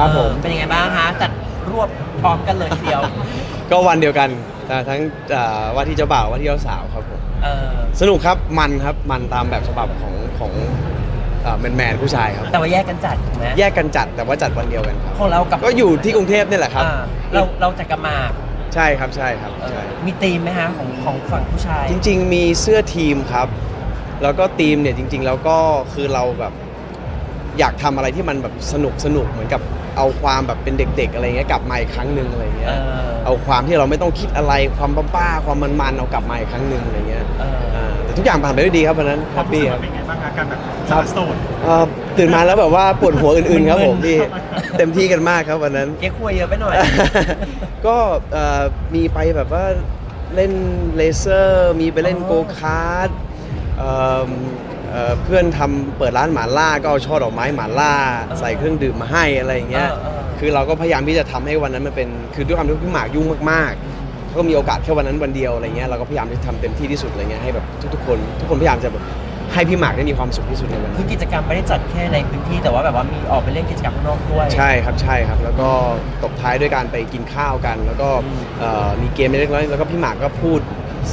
ครับผม เป็นยังไงบ้างคะจัดรวบพร้อมกันเลยทีเดียว ก็วันเดียวกันแต่ทั้งเอ่อว่าที่เจ้าบ่าวว่าที่เจ้าสาวครับผม เออ สนุกครับ มันครับ มันตามแบบฉบับของของแมนแมนๆผู้ชายครับ แต่ว่าแยกกันจัดถูกไหมแยกกันจัดแต่ว่าจัดวันเดียวกันครับ ของเรากับก็อยู่ที่กรุงเทพนี่แหละครับ อ่าเราเราจัดกันมาใช่ครับ ใช่ครับ เออใช่ มีธีมไหมฮะของของฝั่งผู้ชาย จริงๆ มีเสื้อทีมครับ แล้วก็ทีมเนี่ยจริง ๆ แล้วก็คือเราแบบ อยากทำอะไรที่มันแบบสนุกสนุกเหมือนกับเอาความแบบเป็นเด็ก ๆ อะไรเงี้ยกลับมาอีกครั้งหนึ่งอะไรเงี้ยเออเอาความที่เราไม่ต้องคิดอะไรความบ้าๆความมันๆเอากลับมาอีกครั้งหนึ่งอะไรเงี้ยเอออ่าแต่ทุกอย่างผ่านไปด้วยดีครับวันนั้นแฮปปี้ครับเป็นไงบ้างอาการแบบครัสาบโสดเอ่อตื่นมาแล้วแบบว่าปวดหัวอื่นๆครับผมพี่เต็มที่กันมากครับวันนั้นเก๊กคุยเยอะไปหน่อย ก็เอ่อมีไปแบบว่าเล่นเลเซอร์ มีไปเล่นอ๋อโกคาร์ด เอิ่มเอ่อเพื่อนทำเปิดร้านหมาล่าก็เอาช่อดอกไม้หมาล่า ใส่เครื่องดื่มมาให้อะไรอย่างเงี้ย เออเออ คือเราก็พยายามที่จะทำให้วันนั้นมันเป็นคือด้วยความที่พี่หมากยุ่งมากๆเขาก็มีโอกาสแค่วันนั้นวันเดียวอะไรเงี้ยเราก็พยายามที่จะทำเต็มที่ที่สุดอะไรเงี้ยให้แบบทุกๆคน ทุกคนพยายามจะแบบให้พี่หมากได้มีความสุขที่สุดในวันนั้คือนกิจกรรมไม่ได้จัดแค่ในพื้นที่แต่ว่าแบบว่ามีออกไปเล่นกิจกรรมข้างนอกด้วย ใช่ครับใช่ครับ แล้วก็ตบท้ายด้วยการไปกินข้าวกัน แล้วก็อืม เอ่อมีเกมเล็กๆน้อยๆแล้วก็พี่หมากก็พูด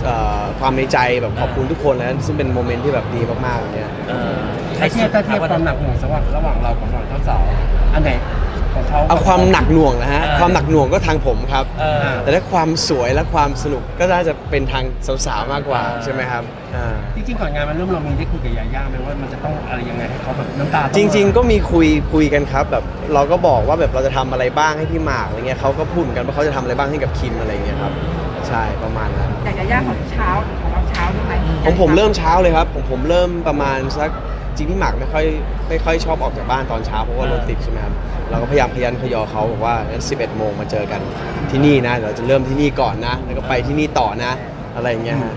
เอ่อความในใจแบบขอบคุณทุกคนแล้วซึ่งเป็นโมเมนต์ที่แบบดีมากๆอย่างเงี้ย เออถ้าเทียบถ้าเทียบความหนักหน่วงระหว่างระหว่างเรากับฝั่งเจ้าสาวอันไหนของเขาเอาความหนักหน่วงนะฮะความหนักหน่วงก็ทางผมครับ เออ แต่ถ้าความสวยและความสนุกก็น่าจะเป็นทางสาวๆมากกว่าใช่ไหมครับอ่า จริงๆก่อนงานมันเริ่มเรามีได้คุยกับยาย่าไหมว่ามันจะต้องอะไรยังไงให้เขาแบบน้ำตาจริง ๆ ก็มีคุยคุยกันครับแบบเราก็บอกว่าแบบเราจะทำอะไรบ้างให้พี่หมากอะไรเงี้ยเขาก็พูดเหมือนกันว่าเขาจะทำอะไรบ้างให้กับคิมอะไรเงี้ยครับ ใช่ประมาณนั้นแต่ยาย่าของเช้าของเราเช้าใช่ไหมของผมเริ่มเช้าเลยครับผมผมเริ่มประมาณสักจริงพี่หมากไม่ค่อยไม่ค่อยชอบออกจากบ้านตอนเช้าเพราะว่ารถติดใช่ไหมครับเราก็พยายามพยันพยอเขาบอกว่างั้น11โมงมาเจอกันที่นี่นะเดี๋ยวเราจะเริ่มที่นี่ก่อนนะ แล้วก็ไปที่นี่ต่อนะ อะไรอย่างเงี้ยฮะ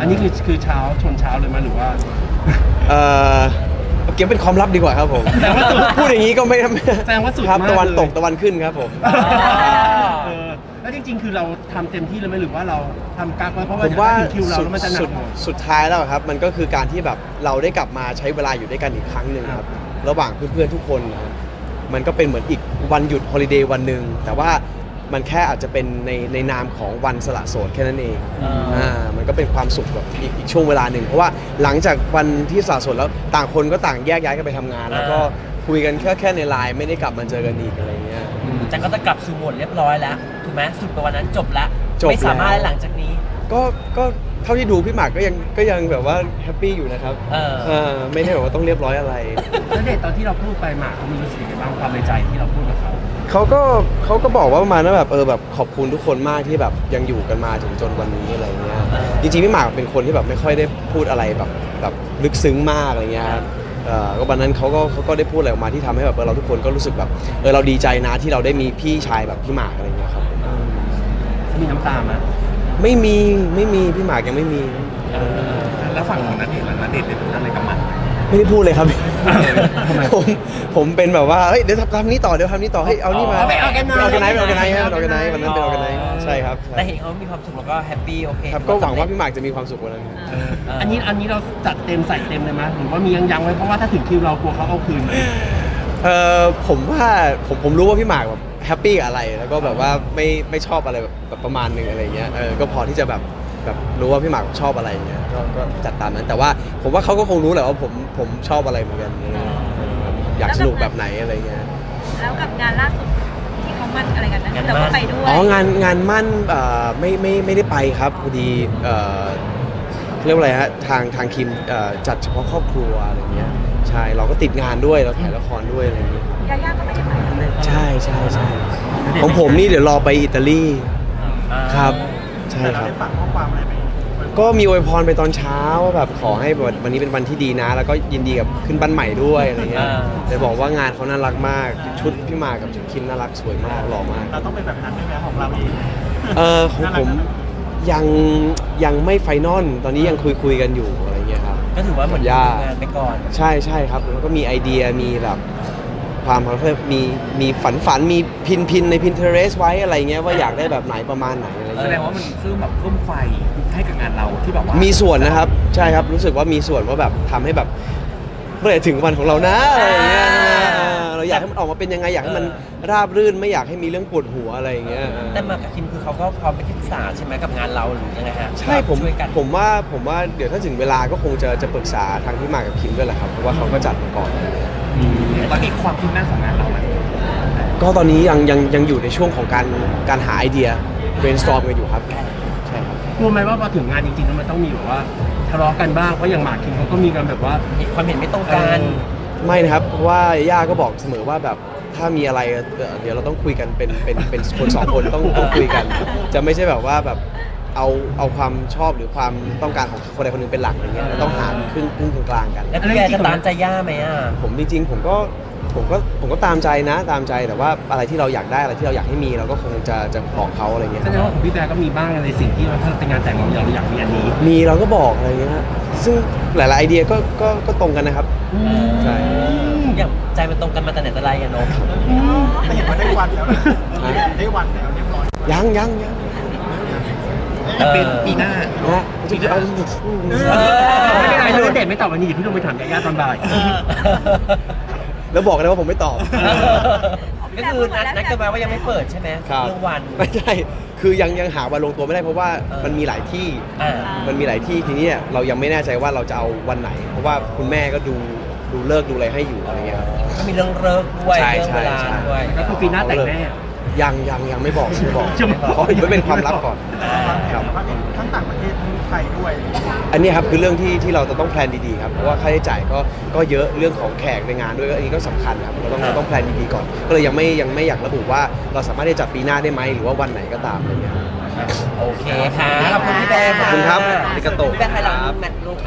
อันนี้คือคือเช้าชนเช้าเลยไหมหรือว่า เออเก็บเป็นความลับดีกว่าครับผมแต่ว่าสุดพูดอย่างนี้ก็ไม่แสดงว่าสุดครับมากตะวันเลย ตกตะวันขึ้นครับผมอ๋อเออ แล้วจริงๆ คือเราทำเต็มที่เลยไหมหรือว่าเราทำกักไว้เพราะว่าผมว่าเดี๋ยถึงคิวเราสุดแล้วมันจะหนัสุกดหน่วงสุดท้ายแล้วครับ มันก็คือการที่แบบเราได้กลับมาใช้เวลาอยู่ด้วยกันอีกครั้งหนึ่งครับ ระหว่างเพื่อนๆทุกคนนะครับมันก็เป็นเหมือนอีกวันหยุดฮอลิเดย์วันหนึ่งแต่ว่ามันแค่อาจจะเป็นในในนามของวันสละโสดแค่นั้นเองอ่า อ่ามันก็เป็นความสุขแบบอีกอีกช่วงเวลาหนึ่งเพราะว่าหลังจากวันที่สละโสดแล้วต่างคนก็ต่างแยกย้ายกันไปทำงาน แล้วก็คุยกันแค่แค่ในไลน์ไม่ได้กลับมาเจอกันอีกอะไรเงี้ย แต่ก็จะกลับสู่โหมดเรียบร้อยแล้วถูก ไหมสุดไปวันนั้นจบแล้วจบไม่สามารถแล้ว หลังจากนี้ ก็ก็เท่าที่ดูพี่หมากก็ยังก็ยังแบบว่าแฮปปี้อยู่นะครับเออเออไม่ได้แบบว่าต้องเรียบร้อยอะไร แล้วเด็กตอนที่เราพูดไปหมากเขามีรู้สึกยังไงบ้างความในใจที่เราพูดกับเขาเขาก็เขาก็บอกว่าประมาณว่าแบบเออแบบขอบคุณทุกคนมากที่แบบยังอยู่กันมาถึงจนวันนี้อะไรเงี้ยเออจริงๆพี่หมากเป็นคนที่แบบไม่ค่อยได้พูดอะไรแบบแบบลึกซึ้งมากอะไรเงี้ยครับเออก็วันนั้นเขาก็เขาก็ได้พูดอะไรออกมาที่ทำให้แบบเออเราทุกคนก็รู้สึกแบบเออเราดีใจนะที่เราได้มีพี่ชายแบบพี่หมากอะไรเงี้ยครับ เขามีน้ำตาไหมไม่มีไม่มีพี่หมากยังไม่มี เออแล้วฝั่งของนัดเดทล่ะนัดเดทเป็นอะไรกับมัน ไม่ได้พูดเลยครับทำไม ผมผมเป็นแบบว่าเฮ้ยเดี๋ยวทำทำนี้ต่อเดี๋ยวทำนี้ต่อให้ยเอานี่มา เอาไป organize เอากันไนเอากันไนเอากันไนวันนั้นเป็นเอากันไนใช่ครับแต่เห็นเขามีความสุขแล้วก็แฮปปี้โอเคครับก็หวังว่าพี่หมากจะมีความสุขวันนั้นเออเอันนี้อันนี้เราจัดเต็มใส่เต็มเลยไหมหรือว่ามียังยังๆไว้เพราะว่าถ้าถึงคิวเรากลัวเขาเอาคืนไหมเออผมว่าผมผมรู้ว่าพี่หมากแบบ แฮปปี้กับอะไร แล้วก็แบบว่าไม่ไม่ชอบอะไรแบบแบบประมาณหนึ่งอะไรเงี้ยเออก็พอที่จะแบบแบบรู้ว่าพี่หมากชอบอะไรเงี้ยก็ก็จัดตามนั้น แต่ว่าผมว่าเขาก็คงรู้แหละว่าผมผมชอบอะไรเหมือนกันอะไรเงี้ยอยากสนุกแบบไหนอะไรเงี้ย แล้วกับงานล่าสุดที่เขามั่นอะไรกันนะงานมั่นแต่ว่าไปด้วยอ๋องานงานมั่นเอ่อไม่ไม่ไม่ได้ไปครับพอดีเอ่อเรียกว่าอะไรฮะทางทางทีมเอ่อจัดเฉพาะครอบครัวอะไรเงี้ยใช่เราก็ติดงานด้วยเราถ่ายละครด้วยอะไรเงี้ย ยาย่าก็ไม่ได้ไปด้วยใช่ใช่ใช่ของผมนี่เดี๋ยวรอไปอิตาลีอ่าครับใช่แต่คเรารับ ได้ฝากข้อความอะไรไปก็มีอวยพรไปตอนเช้าว่าแบบขอให้แบบวันนี้เป็นวันที่ดีนะ แล้วก็ยินดีกับขึ้นบ้านใหม่ด้วยอะไรเงี้ยแต่บอกว่างานเขาน่ารักมาก ชุดพี่หมากกับชุดคิมน่ารักสวยมากหล่อมากเราต้องเป็นแบบนั้นไหมแม่ของเราเองเออของผมยังยังไม่ไฟนอลตอนนี้ยังคุยคุยกันอยู่อะไรเงี้ยครับ ก็ถือว่าเหมือนย่าทำงานไปก่อน ใช่ใช่ครับแล้วก็มีไอเดียมีแบบ ความเขาเรียกมีมีฝันฝันมีพินพินใน Pinterest ไว้อะไรเงี้ยว่าอยากได้แบบไหนประมาณไหนอะไรแสเงี้ยดงว่ามันคือแบบเพิ่มไฟให้กับงานเราที่แบบว่ามีมีส่วนนะครับ ใช่ครับรู้สึกว่ามีส่วนว่าแบบทำให้แบบเมื่อไหร่ถึงวันของเรานะอะไรอย่างเงี้ยใช่ไหมเออเราเราอยากให้มันออกมาเป็นยังไงอยากให้มันราบรื่นไม่อยากให้มีเรื่องปวดหัวอะไรอย่างเงี้ยแต่หมากกับคิมคือเขาก็พร้อมเป็นที่ปรึกษาใช่ไหมกับงานเราหรือยังไงฮะใช่ผมช่วยกันผมว่าผมว่าเดี๋ยวถ้าถึงเวลาก็คงจะจะปรึกษาทางพี่หมากกับคิมด้วยแหละครับเพราะว่าเขาก็จัดมาก่อนตอนนี้ความคืบหน้าของงานเรามันก็ตอนนี้ยังยังยังอยู่ในช่วงของการการหาไอเดีย brainstorm กันอยู่ครับใช่ครับกลัวไหมว่าพอถึงงานจริงๆแล้วมันต้องมีแบบว่าทะเลาะกันบ้างเพราะอย่างหมากคิมเขาก็มีกันแบบว่ามีความเห็นไม่ตรงกัน ไม่นะครับเพราะว่าย่าก็บอกเสมอว่าแบบถ้ามีอะไรเอ่อเดี๋ยวเราต้องคุยกันเป็นเป็นเป็นคนสองคนต้องต้องคุยกัน จะไม่ใช่แบบว่าแบบเอาเอาความชอบหรือความต้องการของคนใดคนหนึ่งเป็นหลักอย่างเงี้ยเราต้องหาครึ่งครึ่งกลางๆกัน แล้วพี่แบร์จะตามใจย่าไหมอะผมจริงๆผมก็ ผมก็ผมก็ตามใจนะ ตามใจแต่ว่าอะไรที่เราอยากได้อะไรที่เราอยากให้มีเราก็คงจะจะบอกเขาอะไรเงี้ยแสดงว่าของพี่แบร์ก็มีบ้างในสิ่งที่ว่าถ้าเป็นงานแต่งเราอยากอยากมีอันนี้มีเราก็บอกอะไรเงี้ยฮะซึ่งหลายๆไอเดียก็ก็ก็ตรงกันนะครับใช่อย่างใจมันตรงกันมาแต่ไหนแต่ไรอะเนาะแต่เห็นว่าได้วันแล้วนะได้วันแล้วเรียบร้อยยังยังยังเป็นปีหน้านะฮะจะเอาไม่เป็นไรเรื่องเด็ดไม่ตอบวันนี้เดี๋ยวพี่ลงไปถามยาย่าตอนบ่าย แล้วบอกเลยว่าผมไม่ตอบ ก็คือนัดนัดกันไว้ว่ายังไม่เปิดใช่ไหมครับเรื่องวัน ไม่ใช่ คือยังยังหาวันลงตัวไม่ได้เพราะว่าเออ มันมีหลายที่ อ่า มันมีหลายที่ทีนี้เนี่ยเรายังไม่แน่ใจว่าเราจะเอาวันไหน เพราะว่าคุณแม่ก็ดูดูเลิกดูอะไรให้อยู่อะไรเงี้ยครับ ก็มีเรื่องเลิกด้วยใช่เรื่องเวลาใช่ ด้วย ก็คือปีหน้าแต่งแน่ ยังยังยังไม่บอกไม่บอกจะไม่บอก ขอให้เป็นความลับก่อนครับ ทั้งต่างประเทศทั้งไทยด้วย อันนี้ครับคือเรื่องที่ที่เราจะต้องแพลนดีๆครับเพราะว่าค่าใช้จ่ายก็ก็เยอะเรื่องของแขกในงานด้วยก็อันนี้ก็สำคัญครับเราต้องเราต้องแพลนดีๆก่อนก็เลยยังไม่ยังไม่อยากระบุว่าเราสามารถที่จะจัดปีหน้าได้ไหมหรือว่าวันไหนก็ตามอะไรเงี้ยครับโอเคค่ะขอบคุณพี่แบร์ขอบคุณครับอาริกาโตะ พี่แบร์ไทยเราแมทลูก